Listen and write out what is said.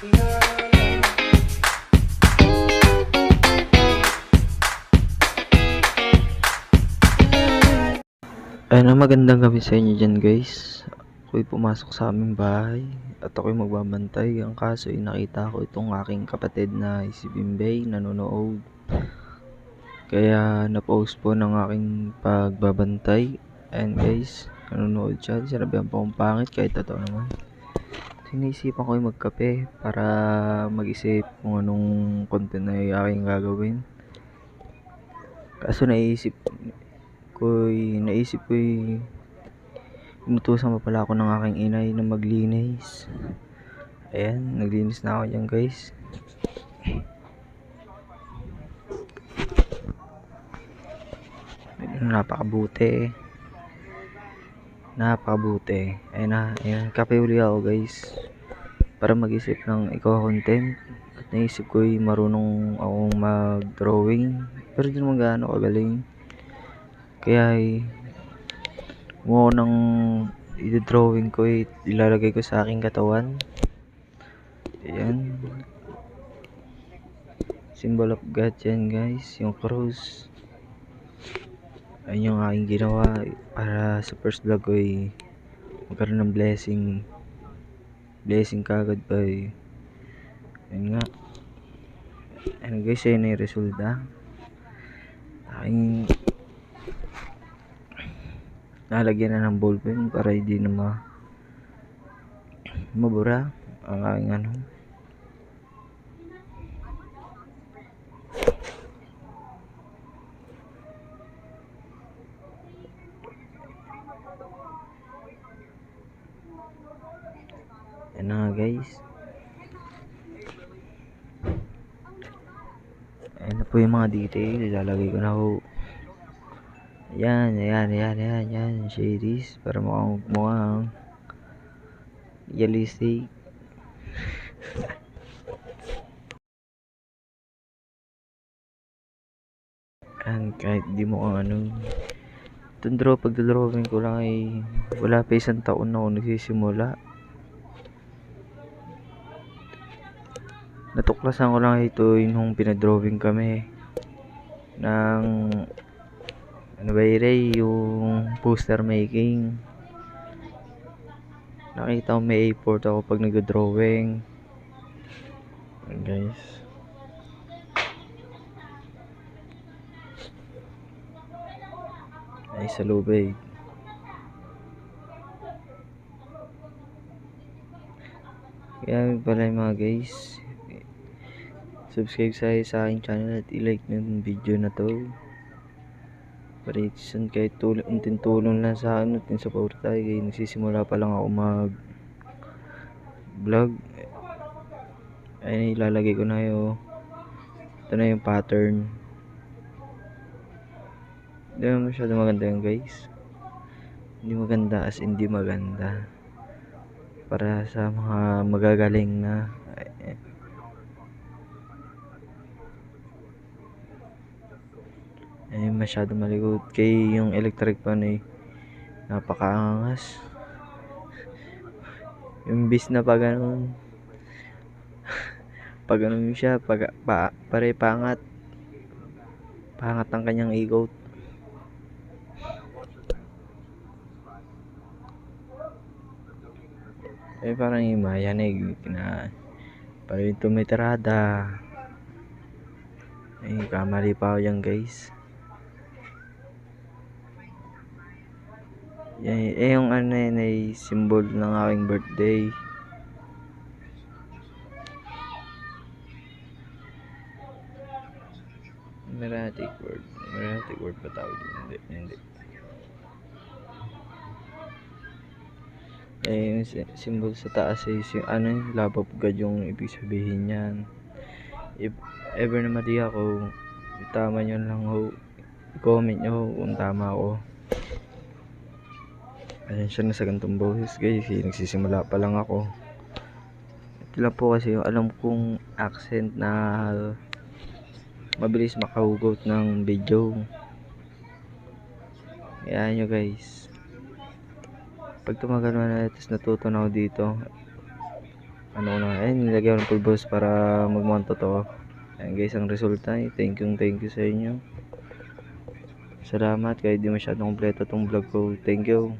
Ayun, magandang gabi sa inyo dyan guys. Ako'y pumasok sa aming bahay at ako'y magbabantay. Ang kaso ay nakita ko itong aking kapatid na si Bimbay nanonood. Kaya na-post po ng aking pagbabantay. And guys, nanonood siya. Sinabihan po akong pangit kahit totoo naman. Sinisipan ko yung magkape para mag-isip kung anong content na yung aking gagawin. Kaso naisip ko'y naisip ko'y inutusan pa pala ako ng aking inay na maglinis. Ayan, naglinis na ako dyan guys. Napakabuti. Napakabuti. Ayan na, ayan, kape uli ako guys. Para mag-isip ng ikaw content. At naisip ko'y marunong akong mag-drawing. Pero di naman gaano kagaling. Kaya ay mo ng i-drawing ko ay ilalagay ko sa aking katawan. Ayan. Symbol of God yan guys. Yung cross. Ayun yung aking ginawa para sa first vlog ko ay magkaroon ng blessing. Blessing kagad eh. Ayun nga. Ayun guys, ayun na yung resulta. Aking nalagyan na ng ballpen para hindi na ma mabura ang aking ano yan na guys. Ayan na po yung mga detail ilalagay ko na ho Yan, ayan, ayan, ayan, ayan, shadies, para mukhang, mukhang realistic. Ayan, kahit di mo ano, itong draw, pagdadrawing ko lang ay wala pa isang taon na ako nagsisimula. Natuklasan ko lang ito nung pinadrawing kami ng ano ba Ray, yung poster making. Nakita ko may A4 ako pag nag-drawing. Guys. Ay, sa lubig. Kaya pala yung mga guys. Subscribe sa sa aking channel at i-like ng video na to. Parisan kahit tulong, unting tulong lang sa akin, unting support tayo. Kaya nagsisimula pa lang ako mag vlog. Ayun, ilalagay ko na yung ito na yung pattern. Hindi naman masyado maganda yun guys. Hindi maganda as hindi maganda. Para sa mga magagaling na eh, eh masyado malikot kay yung electric pan eh napakaangas. Yung bis na pag ganun pag ganun siya pag pa, pare pangat. Pangat ang kanyang ikot eh parang yung mayanig na parang tumitirada. Eh kamali pa ako yan guys Yan, eh, yung ano yun ay symbol ng aking birthday. Numeratic word. Numeratic word pa tawag? Hindi, hindi. Eh, yung sy- symbol sa taas ay si, ano yung love of God yung ibig sabihin niyan. If ever na mali ako, tama nyo lang ho. I-comment nyo kung tama ako. Ayan siya na sa gantong boses guys. Eh, nagsisimula pa lang ako. Ito lang po kasi yung alam kong accent na mabilis makahugot ng video. Ayan nyo guys. Pag tumagal na tapos natuto na ako dito, ano na, ayun, nilagyan ko ng pulbos para magmukhang totoo. Ayan guys, ang resulta eh. Thank you, thank you sa inyo. Salamat kahit di masyadong kompleto tong vlog ko. Thank you.